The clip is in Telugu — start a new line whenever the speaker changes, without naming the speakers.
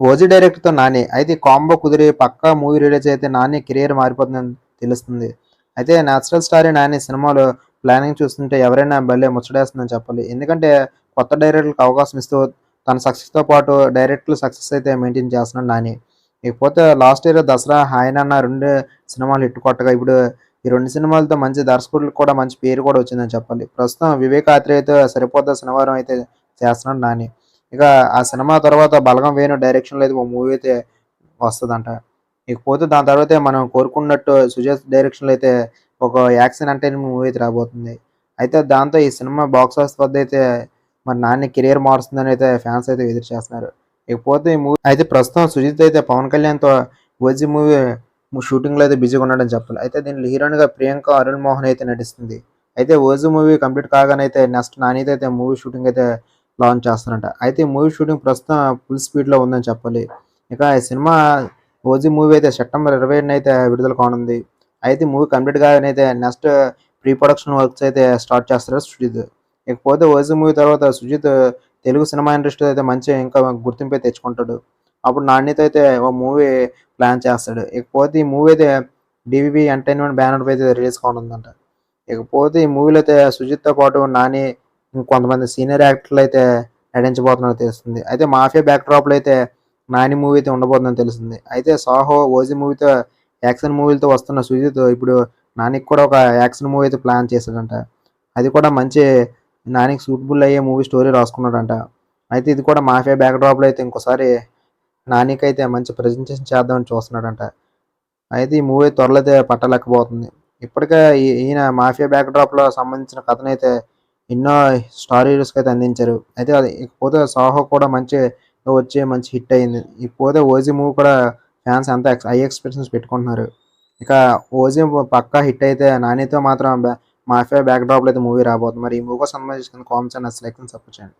ఓజీ డైరెక్టర్తో నాని. అయితే కాంబో కుదిరి పక్కా మూవీ రిలీజ్ అయితే నాని కెరియర్ మారిపోతుందని తెలుస్తుంది. అయితే నేచురల్ స్టార్ నాని సినిమాలో ప్లానింగ్ చూస్తుంటే ఎవరైనా భలే ముచ్చడేస్తుందని చెప్పాలి. ఎందుకంటే కొత్త డైరెక్టర్లకు అవకాశం ఇస్తూ తన సక్సెస్తో పాటు డైరెక్టర్లు సక్సెస్ అయితే మెయింటైన్ చేస్తున్నాడు నాని. ఇకపోతే లాస్ట్ ఇయర్ దసరా హాయనన్న రెండు సినిమాలు హిట్ కొట్టగా ఇప్పుడు ఈ రెండు సినిమాలతో మంచి దర్శకులకు కూడా మంచి పేరు కూడా వచ్చిందని చెప్పాలి. ప్రస్తుతం వివేక్ ఆత్రేయతో సరిపోద్ద శనివారం అయితే చేస్తున్నాడు నాని. ఇక ఆ సినిమా తర్వాత బలగం వేణు డైరెక్షన్లో అయితే ఒక మూవీ అయితే వస్తుందంట. ఇకపోతే దాని తర్వాత మనం కోరుకున్నట్టు సుజాత్ డైరెక్షన్లో అయితే ఒక యాక్షన్ అంటే మూవీ అయితే రాబోతుంది. అయితే దాంతో ఈ సినిమా బాక్స్ ఆఫీస్ వద్ద అయితే మరి నాన్న కెరియర్ మారుస్తుందని అయితే ఫ్యాన్స్ అయితే ఎదురు చేస్తున్నారు. ఇకపోతే ఈ మూవీ అయితే ప్రస్తుతం సుజిత్ అయితే పవన్ కళ్యాణ్తో ఓజీ మూవీ షూటింగ్లో అయితే బిజీగా ఉన్నాడని చెప్పాలి. అయితే దీనిలో హీరోయిన్గా ప్రియాంక అరుణ్ మోహన్ అయితే నటిస్తుంది. అయితే ఓజీ మూవీ కంప్లీట్ కాగానే అయితే నెక్స్ట్ నానితో అయితే మూవీ షూటింగ్ అయితే లాంచ్ చేస్తారంట. అయితే మూవీ షూటింగ్ ప్రస్తుతం ఫుల్ స్పీడ్లో ఉందని చెప్పాలి. ఇక ఈ సినిమా ఓజీ మూవీ అయితే సెప్టెంబర్ ఇరవై అయితే విడుదల కానుంది. అయితే మూవీ కంప్లీట్ అయితే నెక్స్ట్ ప్రీ ప్రొడక్షన్ వర్క్స్ అయితే స్టార్ట్ చేస్తారు సుజిత్. ఇకపోతే ఓజీ మూవీ తర్వాత సుజిత్ తెలుగు సినిమా ఇండస్ట్రీ అయితే మంచి ఇంకా గుర్తింపు అయితే తెచ్చుకుంటాడు. అప్పుడు నాణ్యత అయితే ఓ మూవీ ప్లాన్ చేస్తాడు. ఇకపోతే ఈ మూవీ అయితే డివివి ఎంటర్టైన్మెంట్ బ్యానర్ అయితే రిలీజ్ కానుందంట. ఇకపోతే ఈ మూవీలో అయితే సుజిత్తో పాటు నాని ఇంకొంతమంది సీనియర్ యాక్టర్లు అయితే నటించబోతున్నట్టు తెలుస్తుంది. అయితే మాఫియా బ్యాక్ డ్రాప్లో అయితే నాని మూవీ అయితే ఉండబోతుందని తెలిసింది అయితే సాహో ఓజీ మూవీతో యాక్షన్ మూవీలతో వస్తున్న సుజిత్ ఇప్పుడు నానికి కూడా ఒక యాక్షన్ మూవీ అయితే ప్లాన్ చేశాడంట. అది కూడా మంచి నానికి సూటబుల్ అయ్యే మూవీ స్టోరీ రాసుకున్నాడంట. అయితే ఇది కూడా మాఫియా బ్యాక్ డ్రాప్లో అయితే ఇంకోసారి నానికైతే మంచి ప్రజెంటేషన్ చేద్దామని చూస్తున్నాడంట. అయితే ఈ మూవీ త్వరలో అయితే పట్టలేకపోతుంది. ఇప్పటికే ఈయన మాఫియా బ్యాక్ డ్రాప్లో సంబంధించిన కథనైతే ఎన్నో స్టార్ హీరోస్కి అయితే అందించారు. అయితే అది ఇకపోతే సాహో కూడా మంచి వచ్చి మంచి హిట్ అయింది. ఇకపోతే ఓజీ మూవీ కూడా ఫ్యాన్స్ అంతా హై ఎక్స్పెక్టేషన్స్ పెట్టుకుంటున్నారు. ఇక ఓజీ పక్కా హిట్ అయితే నానితో మాత్రం మాఫియా బ్యాక్ డ్రాప్లో అయితే మూవీ రాబోతుంది. మరి ఈ మూవీకి సంబంధించిన కామెంట్స్ అండ్ లైక్ సపోర్ట్ చేయండి.